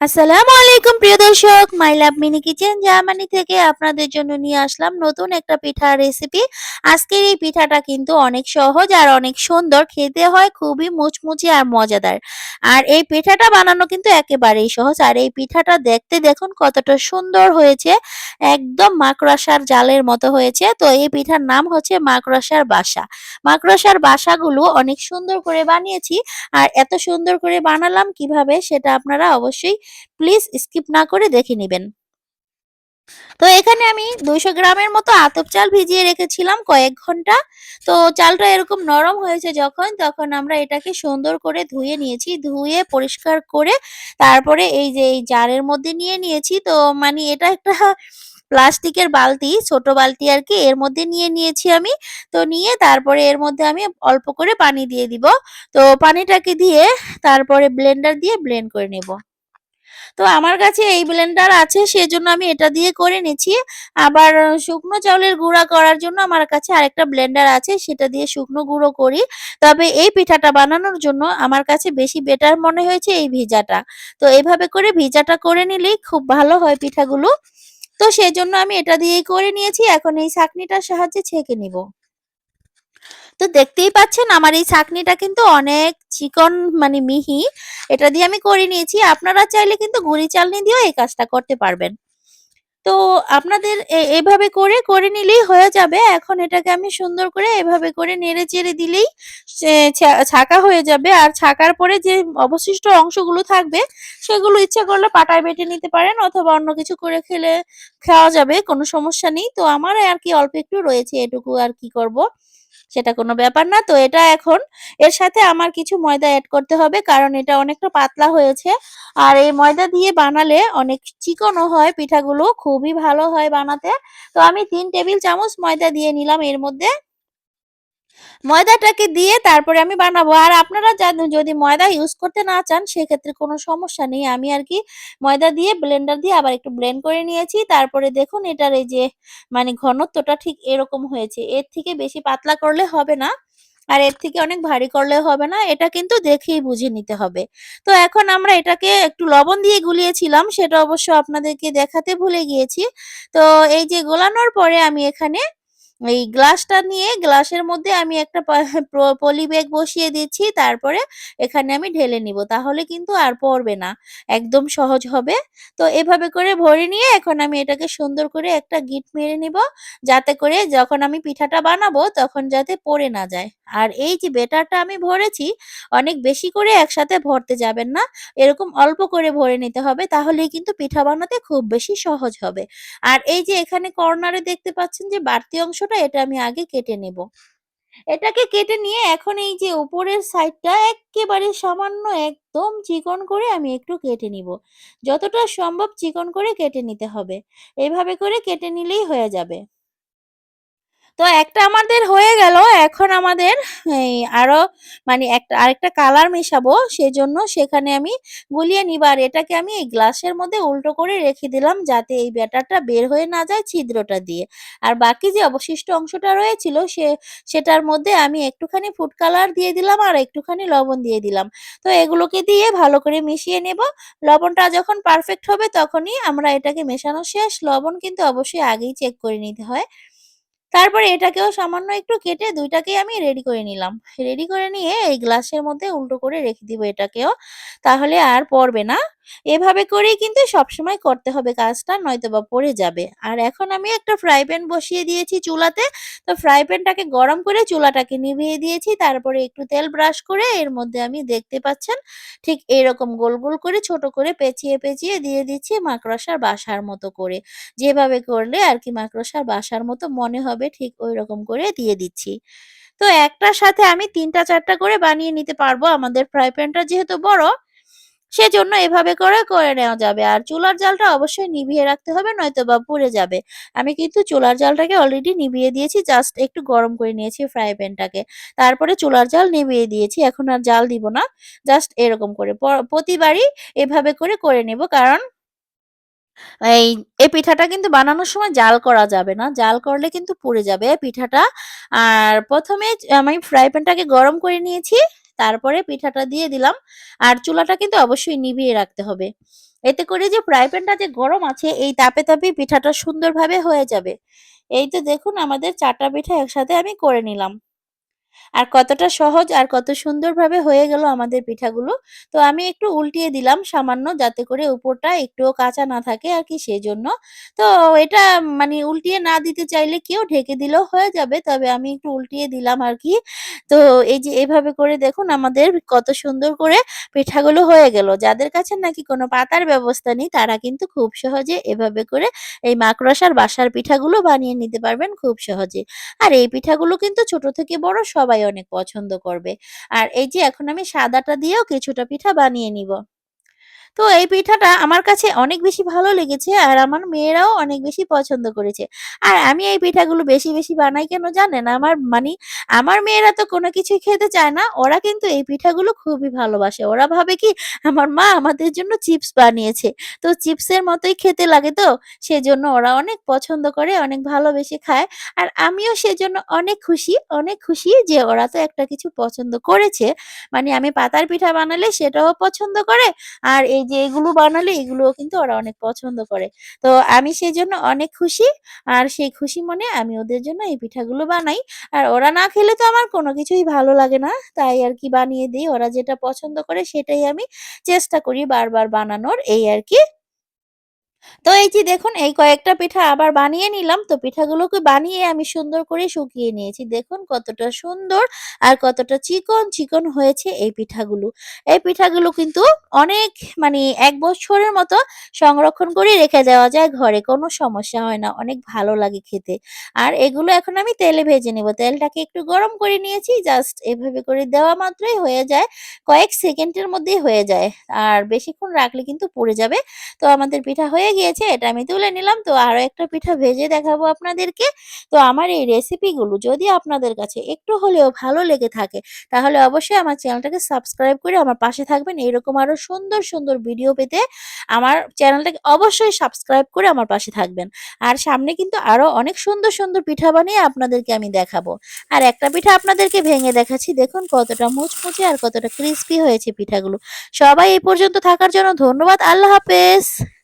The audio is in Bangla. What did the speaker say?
আসসালামু আলাইকুম, প্রিয় দর্শক। My love mini kitchen Germany থেকে আপনাদের জন্য নিয়ে আসলাম নতুন একটা পিঠার রেসিপি আজকের এই পিঠাটা কিন্তু অনেক সহজ আর অনেক সুন্দর। খেতে হয় খুবই মুচমুচে আর মজাদার। আর এই পিঠাটা বানানো কিন্তু একেবারেই সহজ। আর এই পিঠাটা দেখতে দেখুন কতটা সুন্দর হয়েছে। একদম মাকড়সার জালের মতো হয়েছে। তো এই পিঠার নাম হচ্ছে মাকড়সার বাসা। মাকড়সার বাসাগুলো অনেক সুন্দর করে বানিয়েছি। আর এত সুন্দর করে বানালাম কীভাবে সেটা আপনারা অবশ্যই প্লিজ স্কিপ না করে দেখে নেবেন। তো এখানে আমি দুইশো গ্রামের মতো আতপ চাল ভিজিয়ে রেখেছিলাম কয়েক ঘণ্টা। তো চালটা এরকম নরম হয়েছে যখন, তখন আমরা এটাকে সুন্দর করে ধুয়ে নিয়েছি। ধুয়ে পরিষ্কার করে তারপরে এই যে এই জারের মধ্যে নিয়ে নিয়েছি। তো মানে এটা একটা প্লাস্টিকের বালতি, ছোট বালতি আর কি, এর মধ্যে নিয়ে নিয়েছি আমি। তো নিয়ে তারপরে এর মধ্যে আমি অল্প করে পানি দিয়ে দিব। তো পানিটাকে দিয়ে তারপরে ব্লেন্ডার দিয়ে ব্লেন্ড করে নেব। তো আমার কাছে এই ব্লেন্ডার আছে, সেজন্য আমি এটা দিয়ে করে নিচ্ছি। আবার শুকনো চাউলের গুঁড়া করার জন্য আমার কাছে আরেকটা ব্লেন্ডার আছে, সেটা দিয়ে শুকনো গুঁড়ো করি। তবে এই পিঠাটা বানানোর জন্য আমার কাছে বেশি বেটার মনে হয়েছে এই ভিজাটা। তো এইভাবে করে ভিজাটা করে নিলেই খুব ভালো হয় পিঠাগুলো। তো সেজন্য আমি এটা দিয়েই করে নিয়েছি, এখন এই ছাঁকনিটার সাহায্যে ছেঁকে নিব। তো দেখতেই পাচ্ছেন আমার এই ছাঁকনিটা কিন্তু অনেক চিকন মানে মিহি। এটা দিয়ে আমি করে নিয়েছি। আপনারা চাইলে কিন্তু গুঁড়ি চালনি দিয়েও এই কাজটা করতে পারবেন। তো আপনাদের এভাবে করে করে নিলেই হয়ে যাবে। এখন এটাকে আমি সুন্দর করে এভাবে করে নেড়ে চেড়ে দিলেই ছাকা হয়ে যাবে। আর ছাকার পরে যে অবশিষ্ট অংশগুলো থাকবে, সেগুলো ইচ্ছা করলে পাটায় বেটে নিতে পারেন অথবা অন্য কিছু করে খেলে খাওয়া যাবে, কোনো সমস্যা নেই। তো আমার আর কি অল্প একটু রয়েছে এটুকু আর কি করব। সেটা কোনো ব্যাপার না। তো এটা এখন, এর সাথে আমার কিছু ময়দা অ্যাড করতে হবে, কারণ এটা অনেকটা পাতলা হয়েছে। আর এই ময়দা দিয়ে বানালে অনেক চিকনও হয় পিঠাগুলো খুবই ভালো হয় বানাতে। তো আমি তিন টেবিল চামচ ময়দা দিয়ে নিলাম, এর মধ্যে ময়দাটাকে দিয়ে তারপরে আমি বানাবো। আর আপনারা যদি ময়দা ইউজ করতে না চান, সেক্ষেত্রে কোনো সমস্যা নেই। আমি আর কি ময়দা দিয়ে ব্লেন্ডার দিয়ে আবার একটু ব্লেন্ড করে নিয়েছি। তারপরে দেখুন এটার এই যে মানে ঘনত্বটা ঠিক এরকম হয়েছে। এর থেকে বেশি পাতলা করলে হবে না। আর এর থেকে অনেক ভারী করলে হবে না। এটা কিন্তু দেখেই বুঝে নিতে হবে। তো এখন আমরা এটাকে একটু লবণ দিয়ে গুলিয়েছিলাম। সেটা অবশ্য আপনাদেরকে দেখাতে ভুলে গিয়েছি। তো এই যে গোলানোর পরে আমি এখানে এই গ্লাসটা নিয়ে গ্লাসের মধ্যে আমি একটা পলি ব্যাগ বসিয়ে দিচ্ছি। তারপরে এখানে আমি ঢেলে নিব। তাহলে কিন্তু আর পড়বে না। একদম সহজ হবে। তো এভাবে করে ভরে নিয়ে এখন আমি এটাকে সুন্দর করে একটা গিট মেরে নিব। যাতে করে যখন আমি পিঠাটা বানাবো তখন যাতে পড়ে না যায়। আর এই যে বেটারটা আমি ভরেছি, অনেক বেশি করে একসাথে ভরতে যাবেন না। এরকম অল্প করে ভরে নিতে হবে। তাহলেই কিন্তু পিঠা বানাতে খুব বেশি সহজ হবে। আর এই যে এখানে কর্নারে দেখতে পাচ্ছেন যে বাড়তি অংশটা এটা আমি আগে কেটে নেব। এটাকে কেটে নিয়ে এখন এই যে উপরের সাইডটা একেবারে সামান্য একদম চিকন করে আমি একটু কেটে নিব। যতটা সম্ভব চিকন করে কেটে নিতে হবে। এভাবে করে কেটে নিলেই হয়ে যাবে। তো একটা আমাদের হয়ে গেল, এখন আমাদের এই আরও মানে একটা আরেকটা কালার মেশাবো, সেজন্য সেখানে আমি গুলিয়ে নিব। আর এটাকে আমি এই গ্লাসের মধ্যে উল্টো করে রেখে দিলাম যাতে এই ব্যাটারটা বের হয়ে না যায় ছিদ্রটা দিয়ে। আর বাকি যে অবশিষ্ট অংশটা রয়েছিল, সে, সেটার মধ্যে আমি একটুখানি ফুড কালার দিয়ে দিলাম আর একটুখানি লবণ দিয়ে দিলাম। তো এগুলোকে দিয়ে ভালো করে মিশিয়ে নেব। লবণটা যখন পারফেক্ট হবে তখনই আমরা এটাকে মেশানো শেষ। লবণ কিন্তু অবশ্যই আগেই চেক করে নিতে হয়। তারপরে এটাকেও সামান্য একটু কেটে দুইটাকেই আমি রেডি করে নিলাম। রেডি করে নিয়ে এই গ্লাসের মধ্যে উল্টো করে রেখে দিব এটাকেও। তাহলে আর পড়বে না। এভাবে করেই কিন্তু সবসময় করতে হবে কাজটা নয়তো বা পড়ে যাবে। আর এখন আমি একটা ফ্রাই প্যান বসিয়ে দিয়েছি চুলাতে। তো ফ্রাই প্যানটাকে গরম করে চুলাটাকে নিভিয়ে দিয়েছি। তারপরে একটু তেল ব্রাশ করে এর মধ্যে আমি দেখতে পাচ্ছেন ঠিক এরকম গোল গোল করে ছোট করে পেঁচিয়ে পেঁচিয়ে দিয়ে দিচ্ছি মাকড়সার বাসার মতো করে। যেভাবে করলে আর কি মাকড়সার বাসার মতো মনে হবে ঠিক ওই রকম করে দিয়ে দিচ্ছি। তো একটার সাথে আমি তিনটা, চারটা করে বানিয়ে নিতে পারব আমাদের ফ্রাই প্যানটা যেহেতু বড়, সেজন্য এভাবে করে করে নেওয়া যাবে। আর চুলার জালটা অবশ্যই নিভিয়ে রাখতে হবে, নয়তো বা পুড়ে যাবে। আমি কিন্তু চুলার জালটাকে অলরেডি নিভিয়ে দিয়েছি জাস্ট একটু গরম করে নিয়েছি ফ্রাই প্যানটাকে। তারপরে চুলার জাল নিভিয়ে দিয়েছি, এখন আর জাল দিব না জাস্ট এরকম করে। প্রতিবারই এভাবে করে করে নেব। কারণ এই এই পিঠাটা কিন্তু বানানোর সময় জাল করা যাবে না জাল করলে কিন্তু পুড়ে যাবে পিঠাটা আর প্রথমে আমি ফ্রাই প্যানটাকে গরম করে নিয়েছি তারপরে পিঠাটা দিয়ে দিলাম। আর চুলাটা কিন্তু অবশ্যই নিভিয়ে রাখতে হবে। এতে করে যে ফ্রাই প্যানটা যে গরম আছে এই তাপে, তাপেই পিঠাটা সুন্দরভাবে হয়ে যাবে। এই তো দেখুন আমাদের ৪ টা পিঠা একসাথে আমি করে নিলাম। আর কতটা সহজ আর কত সুন্দরভাবে হয়ে গেল আমাদের পিঠাগুলো। তো আমি একটু উল্টিয়ে দিলাম সামান্য যাতে করে উপরটা একটুও কাঁচা না থাকে আর কি সেই জন্য তো এটা মানে উল্টিয়ে না দিতে চাইলে কেউ ঢেকে দিলেও হয়ে যাবে। তবে আমি একটু উল্টিয়ে দিলাম আর কি তো এই যে এভাবে করে দেখুন আমাদের কত সুন্দর করে পিঠাগুলো হয়ে গেল। যাদের কাছে নাকি কোনো পাতার ব্যবস্থা নেই, তারা কিন্তু খুব সহজে এভাবে করে এই মাকড়সার বাসার পিঠাগুলো বানিয়ে নিতে পারবেন খুব সহজে। আর এই পিঠাগুলো কিন্তু ছোট থেকে বড় সবাই অনেক পছন্দ করবে। আর এই যে এখন আমি সাদাটা দিয়েও কিছুটা পিঠা বানিয়ে নিব। তো এই পিঠাটা আমার কাছে অনেক বেশি ভালো লেগেছে আর আমার মেয়েরাও অনেক বেশি পছন্দ করেছে। আর আমি এই পিঠাগুলো বেশি, বেশি বানাই কেন জানেন? আমার মানে আমার মেয়েরা তো কোনো কিছুই খেতে চায় না। ওরা কিন্তু এই পিঠাগুলো খুবই ভালোবাসে। ওরা ভাবে কি আমার মা আমাদের জন্য চিপস বানিয়েছে। তো চিপসের মতোই খেতে লাগে তো সেজন্য ওরা অনেক পছন্দ করে, অনেক ভালোবেসে খায়। আর আমিও সেজন্য অনেক খুশি, অনেক খুশি যে ওরা তো একটা কিছু পছন্দ করেছে। মানে আমি পাতার পিঠা বানালে সেটাও পছন্দ করে আর এই যে এগুলো বানালে এগুলোও কিন্তু ওরা অনেক পছন্দ করে। তো আমি সেই জন্য অনেক খুশি। আর সেই খুশি মনে আমি ওদের জন্য এই পিঠাগুলো বানাই। আর ওরা না খেলে তো আমার কোনো কিছুই ভালো লাগে না। তাই আর কি বানিয়ে দিই, ওরা যেটা পছন্দ করে সেটাই আমি চেষ্টা করি বারবার বানানোর, এই আরকি। তো এই যে দেখুন এই কয়েকটা পিঠা আবার বানিয়ে নিলাম। তো পিঠাগুলোকে বানিয়ে আমি সুন্দর করে শুকিয়ে নিয়েছি। দেখুন কতটা সুন্দর আর কতটা চিকন, চিকন হয়েছে এই পিঠাগুলো। এই পিঠাগুলো কিন্তু অনেক মানে এক বছরের মতো সংরক্ষণ করে রেখে দেওয়া যায় ঘরে। কোনো সমস্যা হয় না। অনেক ভালো লাগে খেতে। আর এগুলো এখন আমি তেলে ভেজে নেব। তেলটাকে একটু গরম করে নিয়েছি। জাস্ট এভাবে করে দেওয়া মাত্রই হয়ে যায়। কয়েক সেকেন্ডের মধ্যেই হয়ে যায়। আর বেশিক্ষণ রাখলে কিন্তু পড়ে যাবে। তো আমাদের পিঠা হয়ে গিয়েছে। এটা আমি তুলে নিলাম। তো আরও একটা পিঠা ভেজে দেখাবো আপনাদেরকে। তো আমার এই রেসিপিগুলো যদি আপনাদের কাছে একটু হলেও ভালো লেগে থাকে, তাহলে অবশ্যই আমার চ্যানেলটাকে সাবস্ক্রাইব করে আমার পাশে থাকবেন। এরকম আরও সুন্দর, সুন্দর ভিডিও পেতে আমার চ্যানেলটাকে অবশ্যই সাবস্ক্রাইব করে আমার পাশে থাকবেন। আর সামনে কিন্তু আরও অনেক সুন্দর, সুন্দর পিঠা বানিয়ে আপনাদেরকে আমি দেখাবো। আর একটা পিঠা আপনাদেরকে ভেঙে দেখাচ্ছি। দেখুন কতটা মুচমুচে আর কতটা ক্রিস্পি হয়েছে পিঠাগুলো। সবাই এই পর্যন্ত থাকার জন্য ধন্যবাদ। আল্লাহ হাফেজ।